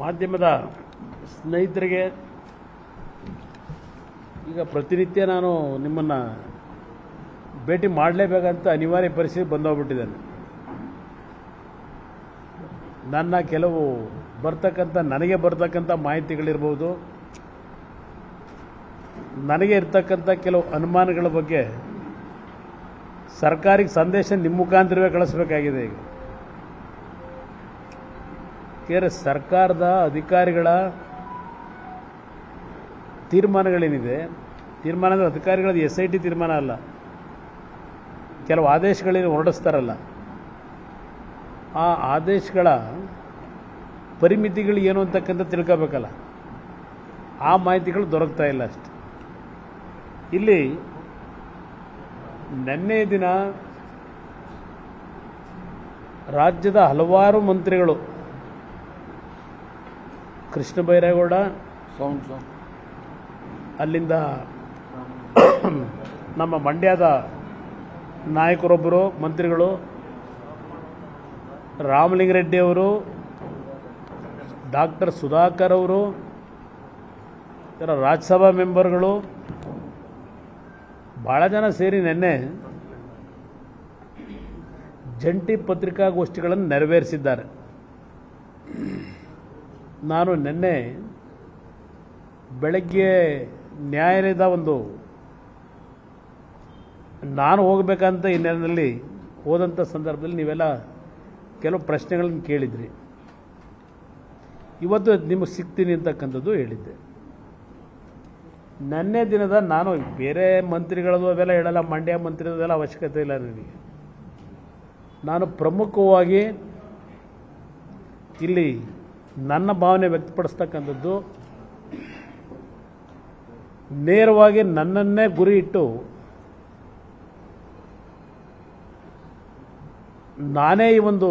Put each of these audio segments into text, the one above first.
ಮಾಧ್ಯಮದ ಸ್ನೇಹಿತರಿಗೆ ಈಗ ಪ್ರತಿನಿತ್ಯ ನಾನು ನಿಮ್ಮನ್ನು ಭೇಟಿ ಮಾಡಲೇಬೇಕಂತ ಅನಿವಾರ್ಯ ಪರಿಸ್ಥಿತಿ ಬಂದೋಗ್ಬಿಟ್ಟಿದ್ದೇನೆ. ನನ್ನ ಕೆಲವು ಬರ್ತಕ್ಕಂಥ, ನನಗೆ ಬರ್ತಕ್ಕಂಥ ಮಾಹಿತಿಗಳಿರ್ಬೋದು, ನನಗೆ ಇರ್ತಕ್ಕಂಥ ಕೆಲವು ಅನುಮಾನಗಳ ಬಗ್ಗೆ ಸರ್ಕಾರಿಗೆ ಸಂದೇಶ ನಿಮ್ಮ ಮುಖಾಂತರವೇ ಕಳಿಸ್ಬೇಕಾಗಿದೆ ಈಗ. ಕೇರೆ ಸರ್ಕಾರದ ಅಧಿಕಾರಿಗಳ ತೀರ್ಮಾನಗಳೇನಿದೆ? ತೀರ್ಮಾನ ಅಂದರೆ ಅಧಿಕಾರಿಗಳದ್ದು ಎಸ್ ಐ ಟಿ ತೀರ್ಮಾನ ಅಲ್ಲ. ಕೆಲವು ಆದೇಶಗಳೇನು ಹೊರಡಿಸ್ತಾರಲ್ಲ. ಆ ಆದೇಶಗಳ ಪರಿಮಿತಿಗಳು ಏನು ಅಂತಕ್ಕಂಥ ತಿಳ್ಕೋಬೇಕಲ್ಲ. ಆ ಮಾಹಿತಿಗಳು ದೊರಕ್ತಾ ಇಲ್ಲ ಅಷ್ಟೆ. ಇಲ್ಲಿ ನಿನ್ನೆ ದಿನ ರಾಜ್ಯದ ಹಲವಾರು ಮಂತ್ರಿಗಳು ಕೃಷ್ಣ ಬೈರೇಗೌಡ ಅಲ್ಲಿಂದ ನಮ್ಮ ಮಂಡ್ಯದ ನಾಯಕರೊಬ್ಬರು ಮಂತ್ರಿಗಳು ರಾಮಲಿಂಗರೆಡ್ಡಿ ಅವರು ಡಾಕ್ಟರ್ ಸುಧಾಕರ್ ಅವರು ಇತರ ರಾಜ್ಯಸಭಾ ಮೆಂಬರ್ಗಳು ಭಾಳ ಜನ ಸೇರಿ ನಿನ್ನೆ ಜಂಟಿ ಪತ್ರಿಕಾಗೋಷ್ಠಿಗಳನ್ನು ನೆರವೇರಿಸಿದ್ದಾರೆ. ನಾನು ನಿನ್ನೆ ಬೆಳಗ್ಗೆ ನ್ಯಾಯಾಲಯದ ಒಂದು ನಾನು ಹೋಗಬೇಕಂತ ಹಿನ್ನೆಲೆಯಲ್ಲಿ ಹೋದಂಥ ಸಂದರ್ಭದಲ್ಲಿ ನೀವೆಲ್ಲ ಕೆಲವು ಪ್ರಶ್ನೆಗಳನ್ನು ಕೇಳಿದ್ರಿ. ಇವತ್ತು ನಿಮಗೆ ಸಿಗ್ತೀನಿ ಅಂತಕ್ಕಂಥದ್ದು ಹೇಳಿದ್ದೆ. ನನ್ನೇ ದಿನದ ನಾನು ಬೇರೆ ಮಂತ್ರಿಗಳದು ಅವೆಲ್ಲ ಹೇಳಲ್ಲ, ಮಂಡ್ಯ ಮಂತ್ರಿದೆಲ್ಲ ಅವಶ್ಯಕತೆ ಇಲ್ಲ ನನಗೆ. ನಾನು ಪ್ರಮುಖವಾಗಿ ಇಲ್ಲಿ ನನ್ನ ಭಾವನೆ ವ್ಯಕ್ತಪಡಿಸ್ತಕ್ಕಂಥದ್ದು, ನೇರವಾಗಿ ನನ್ನನ್ನೇ ಗುರಿ ಇಟ್ಟು ನಾನೇ ಈ ಒಂದು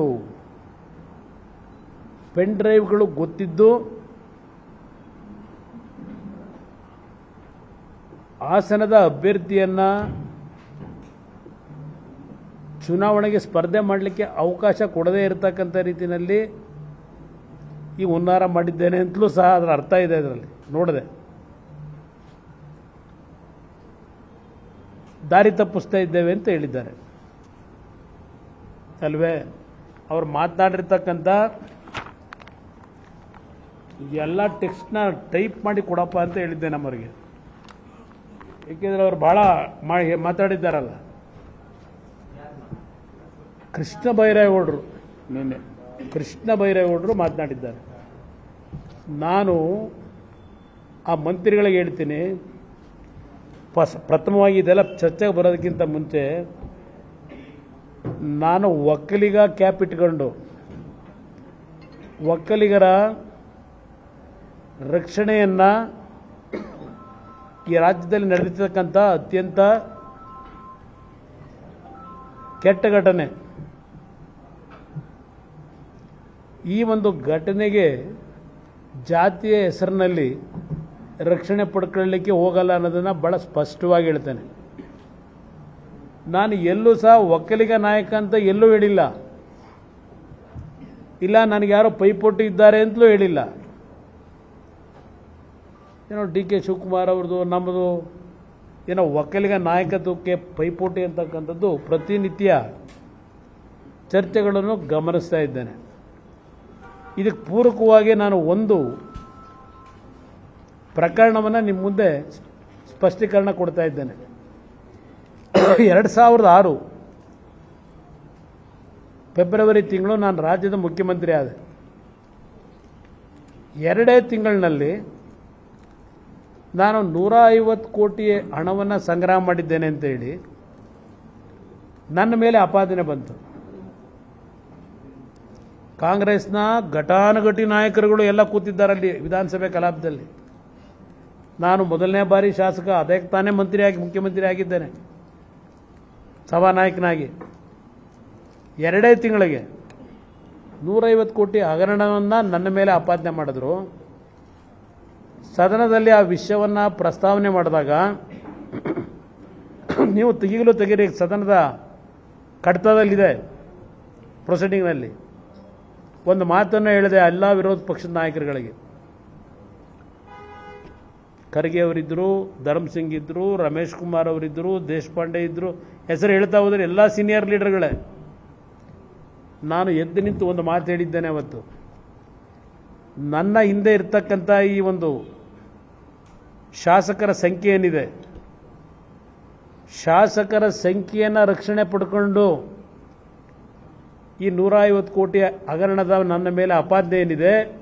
ಪೆನ್ ಡ್ರೈವ್ಗಳು ಗೊತ್ತಿದ್ದು, ಹಾಸನದ ಅಭ್ಯರ್ಥಿಯನ್ನು ಚುನಾವಣೆಗೆ ಸ್ಪರ್ಧೆ ಮಾಡಲಿಕ್ಕೆ ಅವಕಾಶ ಕೊಡದೇ ಇರತಕ್ಕಂಥ ರೀತಿಯಲ್ಲಿ ಈ ಹುನ್ನಾರ ಮಾಡಿದ್ದೇನೆ ಅಂತಲೂ ಸಹ ಅದರ ಅರ್ಥ ಇದೆ ಅದರಲ್ಲಿ. ನೋಡಿದೆ. ದಾರಿ ತಪ್ಪಿಸ್ತಾ ಇದ್ದೇವೆ ಅಂತ ಹೇಳಿದ್ದಾರೆ. ಅಲ್ವೇ? ಅವ್ರು ಮಾತನಾಡಿರ್ತಕ್ಕಂಥ ಎಲ್ಲ ಟೆಕ್ಸ್ಟ್ನ ಟೈಪ್ ಮಾಡಿ ಕೊಡಪ್ಪ ಅಂತ ಹೇಳಿದ್ದೆ ನಮ್ಮವರಿಗೆ. ಏಕೆಂದರೆ ಅವ್ರು ಭಾಳ ಮಾ ಮಾತಾಡಿದ್ದಾರಲ್ಲ. ಕೃಷ್ಣ ಬೈರೇಗೌಡರು. ನಿನ್ನೆ. ಕೃಷ್ಣ ಬೈರೇಗೌಡರು ಮಾತನಾಡಿದ್ದಾರೆ. ನಾನು ಆ ಮಂತ್ರಿಗಳಿಗೆ ಹೇಳ್ತೀನಿ ಫಸ್ ಪ್ರಥಮವಾಗಿ ಇದೆಲ್ಲ ಚರ್ಚೆಗೆ ಬರೋದಕ್ಕಿಂತ ಮುಂಚೆ, ನಾನು ಒಕ್ಕಲಿಗ ಕ್ಯಾಪ್ ಇಟ್ಕೊಂಡು, ಒಕ್ಕಲಿಗರ ರಕ್ಷಣೆಯನ್ನು ಈ ರಾಜ್ಯದಲ್ಲಿ ನಡೆದಿರ್ತಕ್ಕಂಥ ಅತ್ಯಂತ ಕೆಟ್ಟ ಘಟನೆ. ಈ ಒಂದು ಘಟನೆಗೆ ಜಾತಿಯ ಹೆಸರಿನಲ್ಲಿ ರಕ್ಷಣೆ ಪಡ್ಕೊಳ್ಳಿಕ್ಕೆ ಹೋಗಲ್ಲ ಅನ್ನೋದನ್ನು ಭಾಳ ಸ್ಪಷ್ಟವಾಗಿ ಹೇಳ್ತೇನೆ. ನಾನು ಎಲ್ಲೂ ಸಹ ಒಕ್ಕಲಿಗ ನಾಯಕ ಅಂತ ಎಲ್ಲೂ ಹೇಳಿಲ್ಲ. ಇಲ್ಲ, ನನಗೆ ಯಾರೋ ಪೈಪೋಟಿ ಇದ್ದಾರೆ ಅಂತಲೂ ಹೇಳಿಲ್ಲ. ಏನೋ ಡಿ ಕೆ ಶಿವಕುಮಾರ್ ಅವ್ರದ್ದು, ನಮ್ಮದು, ಏನೋ ಒಕ್ಕಲಿಗ ನಾಯಕತ್ವಕ್ಕೆ ಪೈಪೋಟಿ ಅಂತಕ್ಕಂಥದ್ದು ಪ್ರತಿನಿತ್ಯ ಚರ್ಚೆಗಳನ್ನು ಗಮನಿಸ್ತಾ ಇದ್ದೇನೆ. ಇದಕ್ಕೆ ಪೂರಕವಾಗಿ ನಾನು ಒಂದು ಪ್ರಕರಣವನ್ನು ನಿಮ್ಮ ಮುಂದೆ ಸ್ಪಷ್ಟೀಕರಣ ಕೊಡ್ತಾ ಇದ್ದೇನೆ. ಎರಡು ಸಾವಿರದ ಆರು ಫೆಬ್ರವರಿ ತಿಂಗಳು ನಾನು ರಾಜ್ಯದ ಮುಖ್ಯಮಂತ್ರಿ ಆದೆ. ಎರಡೇ ತಿಂಗಳಿನಲ್ಲಿ ನಾನು ನೂರ ಐವತ್ತು ಕೋಟಿ ಹಣವನ್ನು ಸಂಗ್ರಹ ಮಾಡಿದ್ದೇನೆ ಅಂತ ಹೇಳಿ ನನ್ನ ಮೇಲೆ ಅಪಾದನೆ ಬಂತು. ಕಾಂಗ್ರೆಸ್ನ ಘಟಾನುಘಟಿ ನಾಯಕರುಗಳು ಎಲ್ಲ ಕೂತಿದ್ದಾರಲ್ಲಿ ವಿಧಾನಸಭೆ ಕಲಾಪದಲ್ಲಿ. ನಾನು ಮೊದಲನೇ ಬಾರಿ ಶಾಸಕ ಅದಕ್ಕೆ ತಾನೇ ಮಂತ್ರಿಯಾಗಿ ಮುಖ್ಯಮಂತ್ರಿ ಆಗಿದ್ದೇನೆ ಸಭಾನಾಯಕನಾಗಿ. ಎರಡೇ ತಿಂಗಳಿಗೆ ನೂರೈವತ್ತು ಕೋಟಿ ಹಗರಣವನ್ನು ನನ್ನ ಮೇಲೆ ಆಪಾದನೆ ಮಾಡಿದ್ರು. ಸದನದಲ್ಲಿ ಆ ವಿಷಯವನ್ನು ಪ್ರಸ್ತಾವನೆ ಮಾಡಿದಾಗ, ನೀವು ತೆಗಿಲು ತೆಗೀರಿ, ಸದನದ ಕಡತದಲ್ಲಿದೆ ಪ್ರೊಸೀಡಿಂಗ್ನಲ್ಲಿ. ಒಂದು ಮಾತನ್ನು ಹೇಳಿದೆ ಎಲ್ಲ ವಿರೋಧ ಪಕ್ಷದ ನಾಯಕರುಗಳಿಗೆ. ಖರ್ಗೆ ಅವರಿದ್ದರು, ಧರ್ಮ್ ಸಿಂಗ್ ಇದ್ದರು, ರಮೇಶ್ ಕುಮಾರ್ ಅವರಿದ್ದರು, ದೇಶಪಾಂಡೆ ಇದ್ದರು. ಹೆಸರು ಹೇಳ್ತಾ ಹೋದರೆ ಎಲ್ಲ ಸೀನಿಯರ್ ಲೀಡರ್ಗಳೇ ನಾನು ಎದ್ದು ನಿಂತು ಒಂದು ಮಾತು ಹೇಳಿದ್ದೇನೆ ಅವತ್ತು. ನನ್ನ ಹಿಂದೆ ಇರ್ತಕ್ಕಂಥ ಈ ಒಂದು ಶಾಸಕರ ಸಂಖ್ಯೆ ಏನಿದೆ? ಶಾಸಕರ ಸಂಖ್ಯೆಯನ್ನು ರಕ್ಷಣೆ ಪಡ್ಕೊಂಡು ಈ ನೂರ ಐವತ್ತು ಕೋಟಿ ಹಗರಣದ ನನ್ನ ಮೇಲೆ ಅಪಾದ್ಯ ಏನಿದೆ?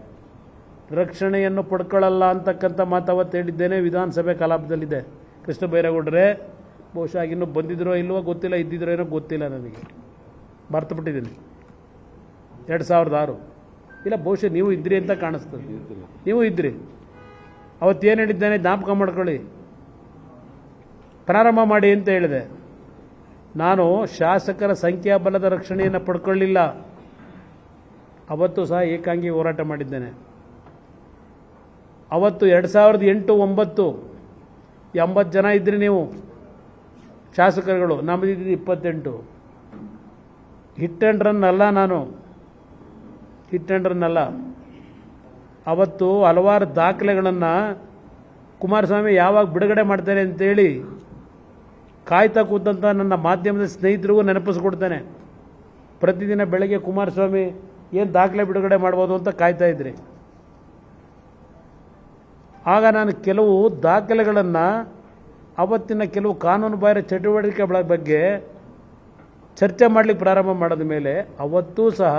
ರಕ್ಷಣೆಯನ್ನು ಪಡ್ಕೊಳ್ಳಲ್ಲ ಅಂತಕ್ಕಂಥ ಮಾತು ಹೇಳಿದ್ದೇನೆ. ವಿಧಾನಸಭೆ ಕಲಾಪದಲ್ಲಿದೆ. ಕೃಷ್ಣ ಬೈರೇಗೌಡರೇ, ಬಹುಶಃ ಇನ್ನೂ ಬಂದಿದ್ರೋ ಇಲ್ವೋ ಗೊತ್ತಿಲ್ಲ, ಇದ್ದಿದ್ರೋ ಏನೋ ಗೊತ್ತಿಲ್ಲ ನನಗೆ. ಮರ್ತು ಬಿಟ್ಟಿದ್ದೀನಿ ಎರಡು ಸಾವಿರದ ಆರು. ಇಲ್ಲ, ಬಹುಶಃ ನೀವು ಇದ್ರಿ ಅಂತ ಕಾಣಿಸ್ತದೆ. ನೀವು ಇದ್ರಿ. ಅವತ್ತೇನು ಹೇಳಿದ್ದೇನೆ, ಜ್ಞಾಪಕ ಮಾಡ್ಕೊಳ್ಳಿ. ಪ್ರಾರಂಭ ಮಾಡಿ ಅಂತ ಹೇಳಿದೆ. ನಾನು ಶಾಸಕರ ಸಂಖ್ಯಾಬಲದ ರಕ್ಷಣೆಯನ್ನು ಪಡ್ಕೊಳ್ಳಿಲ್ಲ. ಅವತ್ತು ಸಹ ಏಕಾಂಗಿ ಹೋರಾಟ ಮಾಡಿದ್ದೇನೆ. ಅವತ್ತು ಎರಡು ಸಾವಿರದ ಎಂಟು ಒಂಬತ್ತು ಎಂಬತ್ತು ಜನ ಇದ್ರಿ ನೀವು, ಶಾಸಕರುಗಳು ನಮ್ಮದಿದ್ದು ಇಪ್ಪತ್ತೆಂಟು. ಹಿಟ್ ಆ್ಯಂಡ್ ರನ್ ಅಲ್ಲ ನಾನು. ಹಿಟ್ ಆ್ಯಂಡ್ ರನ್ ಅಲ್ಲ. ಅವತ್ತು ಹಲವಾರು ದಾಖಲೆಗಳನ್ನು ಕುಮಾರಸ್ವಾಮಿ ಯಾವಾಗ ಬಿಡುಗಡೆ ಮಾಡ್ತಾರೆ ಅಂತೇಳಿ ಕಾಯ್ತಾ ಕೂತಂಥ ನನ್ನ ಮಾಧ್ಯಮದ ಸ್ನೇಹಿತರಿಗೂ ನೆನಪಿಸ್ಕೊಡ್ತೇನೆ. ಪ್ರತಿದಿನ ಬೆಳಗ್ಗೆ ಕುಮಾರಸ್ವಾಮಿ, ಏನು ದಾಖಲೆ ಬಿಡುಗಡೆ ಮಾಡ್ಬೋದು ಅಂತ ಕಾಯ್ತಾ ಇದ್ರಿ. ಆಗ ನಾನು ಕೆಲವು ದಾಖಲೆಗಳನ್ನು, ಅವತ್ತಿನ ಕೆಲವು ಕಾನೂನು ಬಾಹಿರ ಚಟುವಟಿಕೆಗಳ ಬಗ್ಗೆ ಚರ್ಚೆ ಮಾಡಲಿಕ್ಕೆ ಪ್ರಾರಂಭ ಮಾಡಿದ ಮೇಲೆ, ಅವತ್ತೂ ಸಹ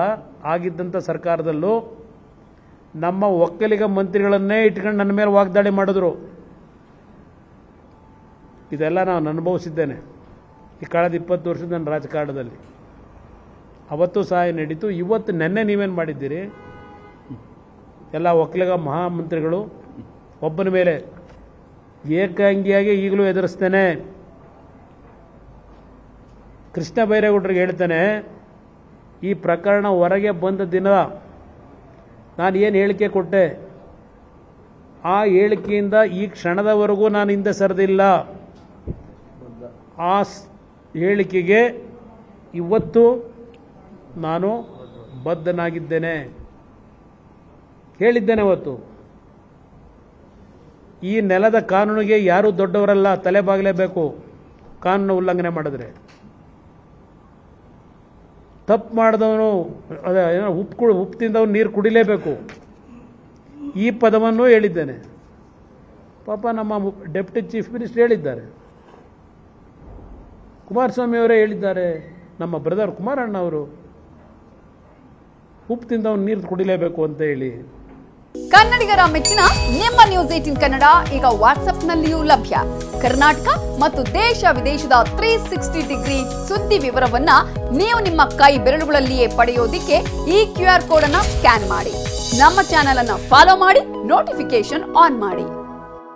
ಆಗಿದ್ದಂಥ ಸರ್ಕಾರದಲ್ಲೂ ನಮ್ಮ ಒಕ್ಕಲಿಗ ಮಂತ್ರಿಗಳನ್ನೇ ಇಟ್ಕೊಂಡು ನನ್ನ ಮೇಲೆ ವಾಗ್ದಾಳಿ ಮಾಡಿದ್ರು. ಇದೆಲ್ಲ ನಾನು ಅನುಭವಿಸಿದ್ದೇನೆ. ಈ ಕಳೆದ ಇಪ್ಪತ್ತು ವರ್ಷದ ನನ್ನ ರಾಜಕಾರಣದಲ್ಲಿ. ಅವತ್ತು ಸಹಾಯ ನಡೀತು? ಇವತ್ತು ನೆನ್ನೆ ನೀವೇನು ಮಾಡಿದ್ದೀರಿ? ಎಲ್ಲ ಒಕ್ಕಲಿಗ ಮಹಾಮಂತ್ರಿಗಳು ಒಬ್ಬನ ಮೇಲೆ ಏಕಾಂಗಿಯಾಗಿ ಈಗಲೂ ಎದುರಿಸ್ತೇನೆ. ಕೃಷ್ಣ ಬೈರೇಗೌಡರಿಗೆ ಹೇಳ್ತೇನೆ, ಈ ಪ್ರಕರಣ ಹೊರಗೆ ಬಂದ ದಿನ ನಾನು ಏನು ಹೇಳಿಕೆ ಕೊಟ್ಟೆ? ಆ ಹೇಳಿಕೆಯಿಂದ ಈ ಕ್ಷಣದವರೆಗೂ ನಾನು ಹಿಂದೆ ಸರಿದಿಲ್ಲ. ಆ ಹೇಳಿಕೆಗೆ ಇವತ್ತು ನಾನು ಬದ್ಧನಾಗಿದ್ದೇನೆ. ಹೇಳಿದ್ದೇನೆ ಅವತ್ತು. ಈ ನೆಲದ ಕಾನೂನಿಗೆ ಯಾರೂ ದೊಡ್ಡವರಲ್ಲ, ತಲೆ ಬಾಗಲೇಬೇಕು. ಕಾನೂನು ಉಲ್ಲಂಘನೆ ಮಾಡಿದ್ರೆ. ತಪ್ಪು ಮಾಡಿದವನು ಏನೋ ಉಪ್ಪು ಉಪ್ಪು ತಿಂದವನು ನೀರು ಕುಡಿಲೇಬೇಕು. ಈ ಪದವನ್ನು ಹೇಳಿದ್ದೇನೆ. ಪಾಪ ನಮ್ಮ ಡೆಪ್ಟಿ ಚೀಫ್ ಮಿನಿಸ್ಟರ್ ಹೇಳಿದ್ದಾರೆ. ಕುಮಾರಸ್ವಾಮಿ ಅವರೇ ಹೇಳಿದ್ದಾರೆ, ನಮ್ಮ ಬ್ರದರ್ ಕುಮಾರಣ್ಣ ಅವರು ಉಪ್ಪು ತಿಂದವನು ನೀರು ಕುಡಿಲೇಬೇಕು ಅಂತ ಹೇಳಿ. ಕನ್ನಡಿಗರ ಮೆಚ್ಚಿನ ನಿಮ್ಮ ನ್ಯೂಸ್ ಏಟಿನ್ ಕನ್ನಡ ಈಗ ವಾಟ್ಸ್ಆಪ್ನಲ್ಲಿಯೂ ಲಭ್ಯ. ಕರ್ನಾಟಕ ಮತ್ತು ದೇಶ ವಿದೇಶದ ತ್ರೀ ಸಿಕ್ಸ್ಟಿ ಡಿಗ್ರಿ ಸುದ್ದಿ ವಿವರವನ್ನ ನೀವು ನಿಮ್ಮ ಕೈ ಬೆರಳುಗಳಲ್ಲಿಯೇ ಪಡೆಯೋದಿಕ್ಕೆ ಈ ಕ್ಯೂ ಆರ್ ಕೋಡ್ ಅನ್ನ ಸ್ಕ್ಯಾನ್ ಮಾಡಿ. ನಮ್ಮ ಚಾನೆಲ್ ಅನ್ನ ಫಾಲೋ ಮಾಡಿ ನೋಟಿಫಿಕೇಶನ್ ಆನ್ ಮಾಡಿ.